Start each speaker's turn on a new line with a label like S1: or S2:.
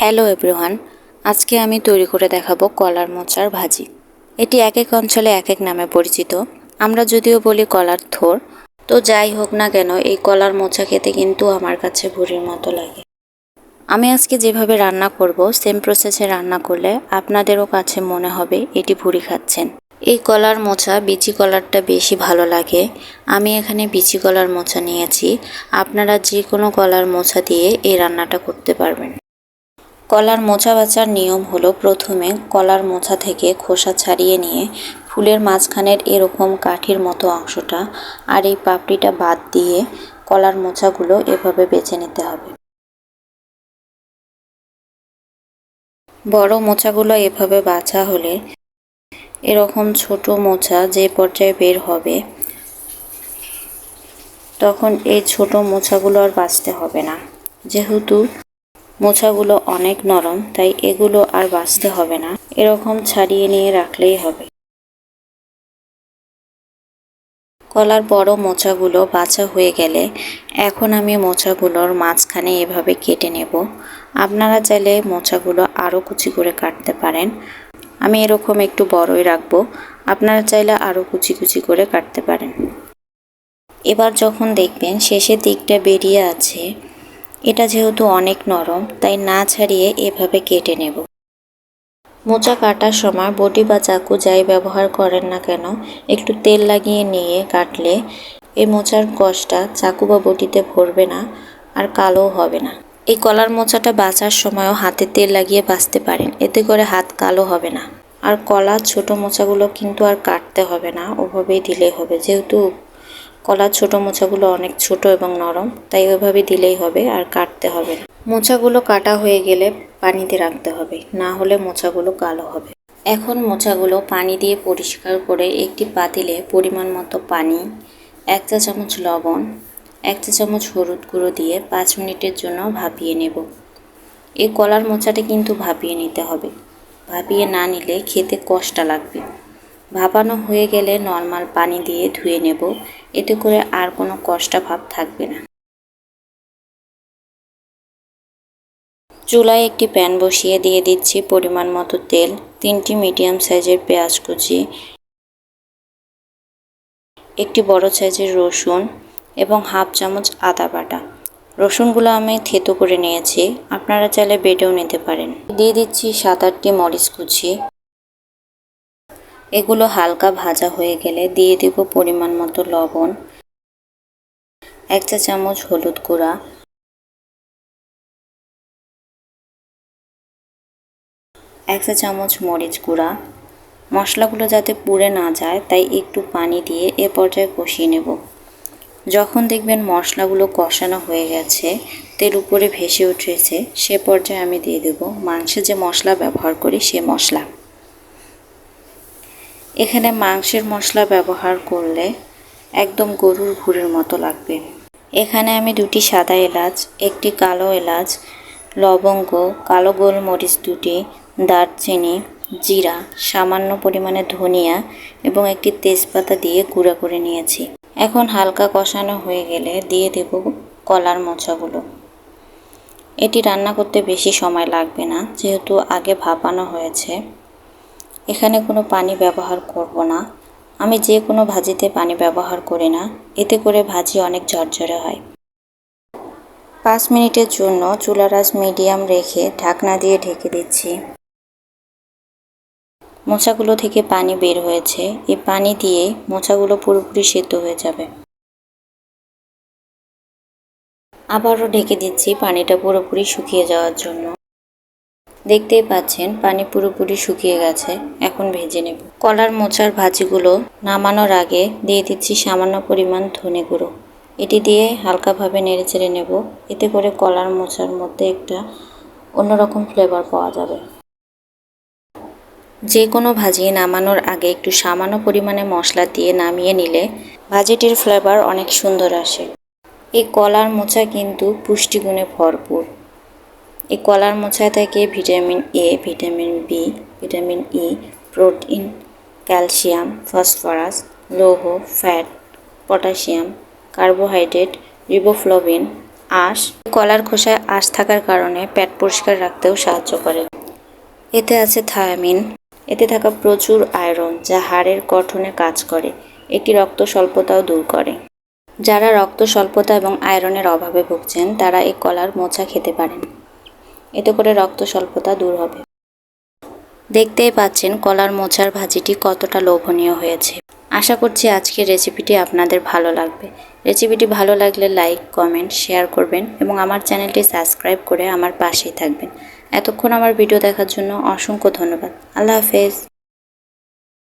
S1: Hello everyone, আজকে আমি তৈরি করে দেখাবো কলার মোচার ভাজি। এটি এক এক অঞ্চলে এক এক নামে পরিচিত। আমরা যদিও বলি কলার থোর, তো যাই হোক না কেন, এই কলার মোচা খেতে কিন্তু আমার কাছে ভুড়ির মতো লাগে। আমি আজকে যেভাবে রান্না করব সেম প্রসেসে রান্না করলে আপনাদেরও কাছে মনে হবে এটি ভুড়ি খাচ্ছেন। এই কলার মোচা, বিচি কলারটা বেশি ভালো লাগে। আমি এখানে বিচি কলার মোচা নিয়েছি। আপনারা যে কোনো কলার মোচা দিয়ে এই রান্নাটা করতে পারবেন। কলার মোচা বাচার নিয়ম হলো প্রথমে কলার মোচা থেকে খোসা ছাড়িয়ে নিয়ে ফুলের মাঝখানের এরকম কাঠির মতো অংশটা আর এই পাপড়িটা বাদ দিয়ে কলার মোচাগুলো এভাবে বেছে নিতে হবে। বড় মোচাগুলো এভাবে বাছা হলে এরকম ছোট মোচা যে পর্যায়ে বের হবে, তখন এই ছোট মোচাগুলো আর বাঁচতে হবে না। যেহেতু মোছাগুলো অনেক নরম, তাই এগুলো আর বাছতে হবে না। এরকম ছাড়িয়ে নিয়ে রাখলেই হবে। কলার বড় মোচাগুলো বাছা হয়ে গেলে এখন আমি মোচাগুলোর মাঝখানে এভাবে কেটে নেব। আপনারা চাইলে মোচাগুলো আরও কুচি করে কাটতে পারেন। আমি এরকম একটু বড়ই রাখব। আপনারা চাইলে আরও কুচি কুচি করে কাটতে পারেন। এবার যখন দেখবেন শেষের দিকটা বেরিয়ে আছে এটা যেহেতু অনেক নরম, তাই না ছাড়িয়ে এভাবে কেটে নেব। মোচা কাটার সময় বটি বা চাকু যাই ব্যবহার করেন না কেন, একটু তেল লাগিয়ে নিয়ে কাটলে এই মোচার কষটা চাকু বা বটিতে ভরবে না আর কালোও হবে না। এই কলার মোচাটা বাঁচার সময়ও হাতে তেল লাগিয়ে বাঁচতে পারেন, এতে করে হাত কালো হবে না। আর কলার ছোট মোচাগুলো কিন্তু আর কাটতে হবে না, ওভাবেই দিলেই হবে, যেহেতু কলার ছোট মোচাগুলো অনেক ছোট এবং নরম, তাই ওইভাবে দিলেই হবে আর কাটতে হবে না। মোচাগুলো কাটা হয়ে গেলে পানিতে রাখতে হবে, না হলে মোচাগুলো কালো হবে। এখন মোচাগুলো পানি দিয়ে পরিষ্কার করে একটি পাতিলে পরিমাণ মতো পানি, এক চা চামচ লবণ, এক চা চামচ হলুদ গুঁড়ো দিয়ে পাঁচ মিনিটের জন্য ভাপিয়ে নেব। এই কলার মোচাটা কিন্তু ভাপিয়ে নিতে হবে। ভাপিয়ে না নিলে খেতে কষ্টা লাগবে। ভাপানো হয়ে গেলে নর্মাল পানি দিয়ে ধুয়ে নেব। এতে করে আর কোনো কষ্টা ভাব থাকবে না। চুলায় একটি প্যান বসিয়ে দিয়ে দিচ্ছি পরিমাণ মতো তেল, তিনটি মিডিয়াম সাইজের পেঁয়াজ কুচি, একটি বড় সাইজের রসুন এবং হাফ চামচ আদা বাটা। রসুনগুলো আমি থেতো করে নিয়েছি, আপনারা চাইলে বেটেও নিতে পারেন। দিয়ে দিচ্ছি সাত আটটি মরিচ কুচি। এগুলো হালকা ভাজা হয়ে গেলে দিয়ে দেব পরিমাণ মতো লবণ, এক চা চামচ হলুদ গুঁড়া, এক চা চামচ মরিচ গুঁড়া। মশলাগুলো যাতে পুড়ে না যায়, তাই একটু পানি দিয়ে এ পর্যায়ে কষিয়ে নেব। যখন দেখবেন মশলাগুলো কষানো হয়ে গেছে, তেল উপরে ভেসে উঠেছে, সে পর্যায়ে আমি দিয়ে দেব মাংসে যে মশলা ব্যবহার করি, সে মশলা। এখানে মাংসের মশলা ব্যবহার করলে একদম গরুর ভুড়ির মতো লাগবে। এখানে আমি দুটি সাদা এলাচ, একটি কালো এলাচ, লবঙ্গ, কালো গোলমরিচ দুটি, দারচিনি, জিরা, সামান্য পরিমাণে ধনিয়া এবং একটি তেজপাতা দিয়ে গুঁড়া করে নিয়েছি। এখন হালকা কষানো হয়ে গেলে দিয়ে দেব কলার মোচাগুলো। এটি রান্না করতে বেশি সময় লাগবে না, যেহেতু আগে ভাপানো হয়েছে। এখানে কোনো পানি ব্যবহার করব না। আমি যে কোনো ভাজিতে পানি ব্যবহার করি না। এতে করে ভাজি অনেক ঝরঝরে হয়। পাঁচ মিনিটের জন্য চুলারাজ মিডিয়াম রেখে ঢাকনা দিয়ে ঢেকে দিচ্ছি। মোচাগুলো থেকে পানি বের হয়েছে। এই পানি দিয়ে মোচাগুলো পুরোপুরি সেদ্ধ হয়ে যাবে। আবারও ঢেকে দিচ্ছি পানিটা পুরোপুরি শুকিয়ে যাওয়ার জন্য। দেখতেই পাচ্ছেন, পানি পুরোপুরি শুকিয়ে গেছে। এখন ভেজে নেব। কলার মোচার ভাজিগুলো নামানোর আগে দিয়ে দিচ্ছি সামান্য পরিমাণ ধনে গুঁড়ো। এটি দিয়ে হালকাভাবে নেড়ে চেড়ে নেব। এতে করে কলার মোচার মধ্যে একটা অন্যরকম ফ্লেভার পাওয়া যাবে। যে কোনো ভাজি নামানোর আগে একটু সামান্য পরিমাণে মশলা দিয়ে নামিয়ে নিলে ভাজিটির ফ্লেভার অনেক সুন্দর আসে। এই কলার মোচা কিন্তু পুষ্টিগুণে ভরপুর। এই কলার মোছায় থাকে vitamin A vitamin B vitamin E protein, calcium, phosphorus, লৌহ, ফ্যাট, পটাশিয়াম, কার্বোহাইড্রেট, রিবোফ্লোবিন, আঁশ। কলার খোসায় আঁশ থাকার কারণে পেট পরিষ্কার রাখতেও সাহায্য করে। এতে আছে থায়ামিন। এতে থাকা প্রচুর আয়রন, যা হাড়ের গঠনে কাজ করে। এটি রক্ত স্বল্পতাও দূর করে। যারা রক্ত স্বল্পতা এবং আয়রনের অভাবে ভুগছেন, তারা এই কলার মোচা খেতে পারেন। এতে করে রক্ত স্বল্পতা দূর হবে। দেখতেই পাচ্ছেন কলার মোচার ভাজিটি কতটা লোভনীয় হয়েছে। আশা করছি আজকের রেসিপিটি আপনাদের ভালো লাগবে। রেসিপিটি ভালো লাগলে লাইক, কমেন্ট, শেয়ার করবেন এবং আমার চ্যানেলটি সাবস্ক্রাইব করে আমার পাশেই থাকবেন। এতক্ষণ আমার ভিডিও দেখার জন্য অসংখ্য ধন্যবাদ। আল্লাহ হাফেজ।